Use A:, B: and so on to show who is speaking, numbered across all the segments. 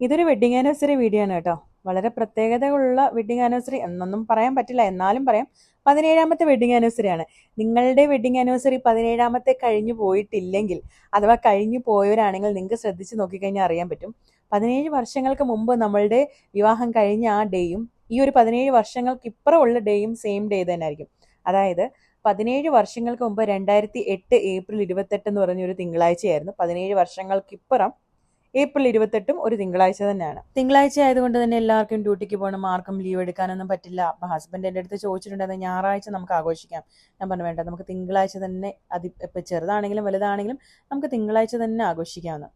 A: ഇതൊരു wedding anniversary video ആണ് കേട്ടോ. വളരെ പ്രത്യേകതകളുള്ള വെഡ്ഡിങ് ആനിവേഴ്സറി എന്നൊന്നും പറയാൻ പറ്റില്ല. എന്നാലും പറയാം. പതിനേഴാമത്തെ വെഡ്ഡിങ് ആനിവേഴ്സറി ആണ്. നിങ്ങളുടെ വെഡ്ഡിങ് ആനിവേഴ്സറി പതിനേഴാമത്തെ കഴിഞ്ഞു പോയിട്ടില്ലെങ്കിൽ അഥവാ കഴിഞ്ഞു പോയവരാണെങ്കിൽ നിങ്ങൾക്ക് ശ്രദ്ധിച്ച് നോക്കിക്കഴിഞ്ഞാൽ അറിയാൻ പറ്റും. പതിനേഴ് വർഷങ്ങൾക്ക് മുമ്പ് നമ്മളുടെ വിവാഹം കഴിഞ്ഞ ആ ഡേയും ഈ ഒരു പതിനേഴ് വർഷങ്ങൾക്ക് ഇപ്പുറമുള്ള ഡേയും സെയിം ഡേ തന്നെ ആയിരിക്കും. അതായത് പതിനേഴ് വർഷങ്ങൾക്ക് മുമ്പ് രണ്ടായിരത്തി എട്ട് ഏപ്രിൽ ഇരുപത്തെട്ട് എന്ന് പറഞ്ഞൊരു തിങ്കളാഴ്ചയായിരുന്നു. പതിനേഴ് വർഷങ്ങൾക്കിപ്പുറം ഏപ്രിൽ ഇരുപത്തെട്ടും ഒരു തിങ്കളാഴ്ച തന്നെയാണ്. തിങ്കളാഴ്ച ആയതുകൊണ്ട് തന്നെ എല്ലാവർക്കും ഡ്യൂട്ടിക്ക് പോകണം ആർക്കും ലീവ് എടുക്കാനൊന്നും പറ്റില്ല. അപ്പം ഹസ്ബൻഡ് എന്റെ അടുത്ത് ചോദിച്ചിട്ടുണ്ടായിരുന്നു ഞായറാഴ്ച നമുക്ക് ആഘോഷിക്കാം. ഞാൻ പറഞ്ഞു വേണ്ട നമുക്ക് തിങ്കളാഴ്ച തന്നെ അത് ഇപ്പം ചെറുതാണെങ്കിലും വലുതാണെങ്കിലും നമുക്ക് തിങ്കളാഴ്ച തന്നെ ആഘോഷിക്കാമെന്ന്.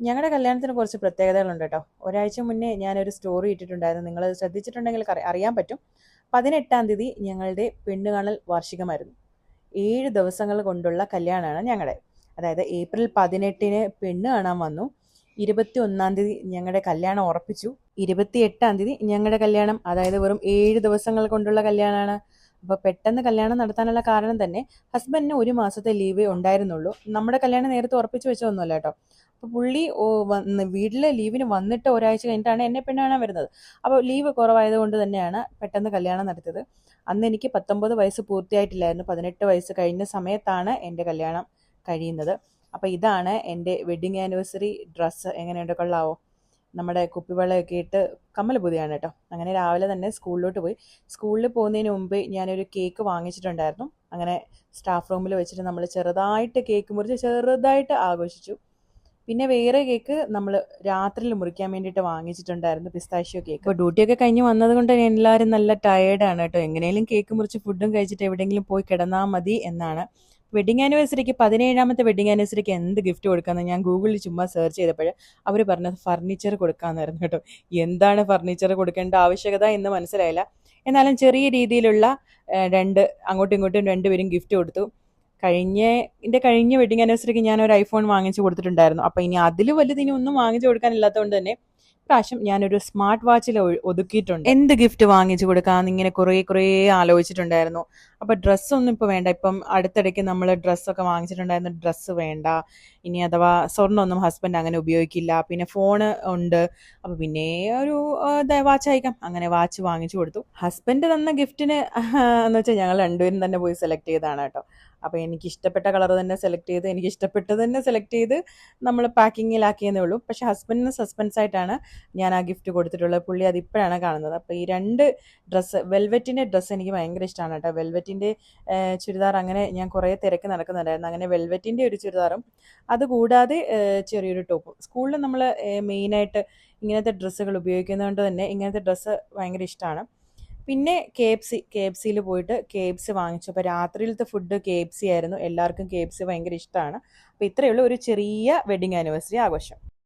A: ഞങ്ങളുടെ കല്യാണത്തിന് കുറച്ച് പ്രത്യേകതകളുണ്ട് കേട്ടോ. ഒരാഴ്ച മുന്നേ ഞാനൊരു സ്റ്റോറി ഇട്ടിട്ടുണ്ടായിരുന്നു. നിങ്ങൾ ശ്രദ്ധിച്ചിട്ടുണ്ടെങ്കിൽ അറിയാൻ പറ്റും. പതിനെട്ടാം തീയതി ഞങ്ങളുടെ പെണ്ണുകാണൽ വാർഷികമായിരുന്നു. ഏഴ് ദിവസങ്ങൾ കൊണ്ടുള്ള കല്യാണമാണ് ഞങ്ങളുടെ. അതായത് ഏപ്രിൽ പതിനെട്ടിന് പെണ്ണ് കാണാൻ വന്നു. ഇരുപത്തി ഒന്നാം തീയതി ഞങ്ങളുടെ കല്യാണം ഉറപ്പിച്ചു. ഇരുപത്തി എട്ടാം തീയതി ഞങ്ങളുടെ കല്യാണം. അതായത് വെറും ഏഴ് ദിവസങ്ങൾ കൊണ്ടുള്ള കല്യാണമാണ് അപ്പോൾ പെട്ടെന്ന് കല്യാണം നടത്താനുള്ള കാരണം തന്നെ ഹസ്ബൻഡിന് ഒരു മാസത്തെ ലീവ് ഉണ്ടായിരുന്നുള്ളൂ. നമ്മുടെ കല്യാണം നേരത്തെ ഉറപ്പിച്ചു വെച്ചതൊന്നുമല്ല കേട്ടോ. അപ്പോൾ പുള്ളി വീട്ടിലെ ലീവിന് വന്നിട്ട് ഒരാഴ്ച കഴിഞ്ഞിട്ടാണ് എന്നെ പെണ്ണാണ് വരുന്നത്. അപ്പോൾ ലീവ് കുറവായതുകൊണ്ട് തന്നെയാണ് പെട്ടെന്ന് കല്യാണം നടത്തിയത്. അന്ന് എനിക്ക് പത്തൊമ്പത് വയസ്സ് പൂർത്തിയായിട്ടില്ലായിരുന്നു. പതിനെട്ട് വയസ്സ് കഴിഞ്ഞ സമയത്താണ് എന്റെ കല്യാണം കഴിയുന്നത്. അപ്പോൾ ഇതാണ് എന്റെ വെഡിങ് ആനിവേഴ്സറി ഡ്രസ്സ് എങ്ങനെയുണ്ട് കൊള്ളാവോ? നമ്മുടെ കുപ്പിവെള്ളമൊക്കെ ഇട്ട് കമ്മൽ പുതിയാണ് കേട്ടോ. അങ്ങനെ രാവിലെ തന്നെ സ്കൂളിലോട്ട് പോയി. സ്കൂളിൽ പോകുന്നതിന് മുമ്പ് ഞാനൊരു കേക്ക് വാങ്ങിച്ചിട്ടുണ്ടായിരുന്നു. അങ്ങനെ സ്റ്റാഫ് റൂമിൽ വെച്ചിട്ട് നമ്മൾ ചെറുതായിട്ട് കേക്ക് മുറിച്ച് ചെറുതായിട്ട് ആഘോഷിച്ചു. പിന്നെ വേറെ കേക്ക് നമ്മൾ രാത്രിയിൽ മുറിക്കാൻ വേണ്ടിയിട്ട് വാങ്ങിച്ചിട്ടുണ്ടായിരുന്നു പിസ്താഷ്യോ കേക്ക് അപ്പോൾ ഡ്യൂട്ടിയൊക്കെ കഴിഞ്ഞ് വന്നത് കൊണ്ട് എല്ലാവരും നല്ല ടയേർഡാണ് കേട്ടോ. എങ്ങനെയും കേക്ക് മുറിച്ച് ഫുഡും കഴിച്ചിട്ട് എവിടെയെങ്കിലും പോയി കിടന്നാൽ മതി എന്നാണ്. വെഡിങ് ആനിവേഴ്സറിക്ക് പതിനേഴാമത്തെ വെഡിങ് ആനിവേഴ്സറിക്ക് എന്ത് ഗിഫ്റ്റ് കൊടുക്കാമെന്ന് ഞാൻ ഗൂഗിളിൽ ചുമ്മാ സെർച്ച് ചെയ്തപ്പോൾ അവർ പറഞ്ഞത് ഫർണിച്ചർ കൊടുക്കാമെന്നായിരുന്നു കേട്ടോ. എന്താണ് ഫർണിച്ചർ കൊടുക്കേണ്ട ആവശ്യകത എന്ന് മനസ്സിലായില്ല. എന്നാലും ചെറിയ രീതിയിലുള്ള രണ്ട് അങ്ങോട്ടും ഇങ്ങോട്ടും രണ്ടുപേരും ഗിഫ്റ്റ് കൊടുത്തു. കഴിഞ്ഞ എന്റെ കഴിഞ്ഞ വെഡിങ് ആനിവേഴ്സറിക്ക് ഞാൻ ഒരു ഐഫോൺ വാങ്ങിച്ചു കൊടുത്തിട്ടുണ്ടായിരുന്നു. അപ്പോൾ ഇനി അതിൽ വലുത് ഇനി ഒന്നും വാങ്ങിച്ചു കൊടുക്കാനില്ലാത്തതുകൊണ്ട് തന്നെ പ്രാവശ്യം ഞാനൊരു സ്മാർട്ട് വാച്ചിൽ ഒതുക്കിയിട്ടുണ്ട്. എന്ത് ഗിഫ്റ്റ് വാങ്ങിച്ചു കൊടുക്കാമെന്ന് ഇങ്ങനെ കുറേ കുറേ ആലോചിച്ചിട്ടുണ്ടായിരുന്നു. അപ്പോൾ ഡ്രസ്സൊന്നും ഇപ്പോൾ വേണ്ട. ഇപ്പം അടുത്തിടയ്ക്ക് നമ്മൾ ഡ്രസ്സൊക്കെ വാങ്ങിച്ചിട്ടുണ്ടായിരുന്നു ഡ്രസ്സ് വേണ്ട. ഇനി അഥവാ സ്വർണമൊന്നും ഹസ്ബൻഡ് അങ്ങനെ ഉപയോഗിക്കില്ല. പിന്നെ ഫോണ് ഉണ്ട്. അപ്പോൾ പിന്നെ ഒരു വാച്ച് അയക്കാം. അങ്ങനെ വാച്ച് വാങ്ങിച്ചു കൊടുത്തു. ഹസ്ബൻഡ് തന്ന ഗിഫ്റ്റിന് എന്ന് വെച്ചാൽ ഞങ്ങൾ രണ്ടുപേരും തന്നെ പോയി സെലക്ട് ചെയ്തതാണ് കേട്ടോ. അപ്പോൾ എനിക്ക് ഇഷ്ടപ്പെട്ട കളർ തന്നെ സെലക്ട് ചെയ്ത് എനിക്ക് ഇഷ്ടപ്പെട്ടത് തന്നെ സെലക്ട് ചെയ്ത് നമ്മൾ പാക്കിങ്ങിലാക്കിയെന്നേ ഉള്ളൂ. പക്ഷേ ഹസ്ബൻഡിന് സസ്പെൻസ് ആയിട്ടാണ് ഞാൻ ആ ഗിഫ്റ്റ് കൊടുത്തിട്ടുള്ളത്. പുള്ളി അതിപ്പോഴാണ് കാണുന്നത്. അപ്പോൾ ഈ രണ്ട് ഡ്രസ്സ് വെൽവെറ്റിന്റെ ഡ്രസ്സ് എനിക്ക് ഭയങ്കര ഇഷ്ടമാണ് കേട്ടോ. വെൽവെറ്റിന്റെ ചുരിദാർ അങ്ങനെ ഞാൻ കുറേ തിരക്ക് നടക്കുന്നുണ്ടായിരുന്നു. അങ്ങനെ വെൽവെറ്റിന്റെ ഒരു ചുരിദാറും അതുകൂടാതെ ചെറിയൊരു ടോപ്പും സ്കൂളിൽ നമ്മൾ മെയിനായിട്ട് ഇങ്ങനത്തെ ഡ്രസ്സുകൾ ഉപയോഗിക്കുന്നതുകൊണ്ട് തന്നെ ഇങ്ങനത്തെ ഡ്രസ്സ് ഭയങ്കര ഇഷ്ടമാണ് പിന്നെ K F C K F സിയിൽ പോയിട്ട് കെ എഫ് സി വാങ്ങിച്ചു. അപ്പോൾ രാത്രിയിലത്തെ ഫുഡ് കെ എഫ് സി ആയിരുന്നു. എല്ലാവർക്കും കെ എഫ് സി ഭയങ്കര ഇഷ്ടമാണ് അപ്പോൾ ഇത്രയുള്ള ഒരു ചെറിയ വെഡിങ് ആനിവേഴ്സറി ആഘോഷം.